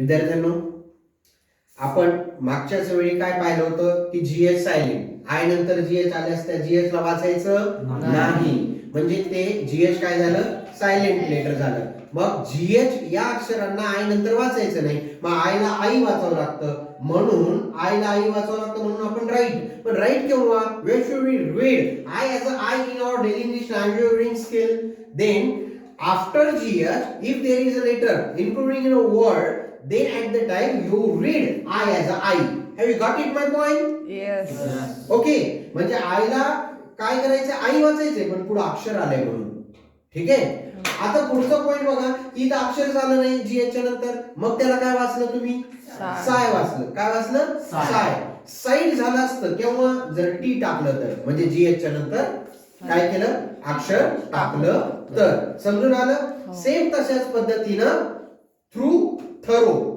विद्यार्थ्यांनो आपण मागच्याच वेळी काय पाहिलं होतं की जीएच सायलेंट आय नंतर जीएच आल्यास त्या जीएच ला वाचायचं नाही. म्हणजे ते जीएच काय झालं? सायलेंट लेटर झालं. मग जीएच या अक्षरांना आय नंतर वाचायचं नाही. मग आयला आई वाचावं लागतं. म्हणून आयला आई वाचावं लागतं म्हणून आपण राईट पण राईट केव्हा when should we read I as a I in our daily English language reading skill then after GH if there is a letter including in a word then at the time you read I as a I. Have you got it my point? Yes. Okay म्हणजे आईला काय करायचं? आई वाचायचंय पण पुढे अक्षर आलंय म्हणून. ठीक आहे? आता पुढचं पॉईंट बघा. की इथं अक्षर झालं नाही जी च्या नंतर. मग त्याला काय वाचलं तुम्ही? साय. वाचलं. काय वाचलं? साय. साय. साईड झालं असतं केव्हा? जर टी टाकलं तर. म्हणजे जी च्या नंतर काय केलं? अक्षर टाकलं तर. समजून आलं? हो. सेम तशाच पद्धतीनं थ्रू थरो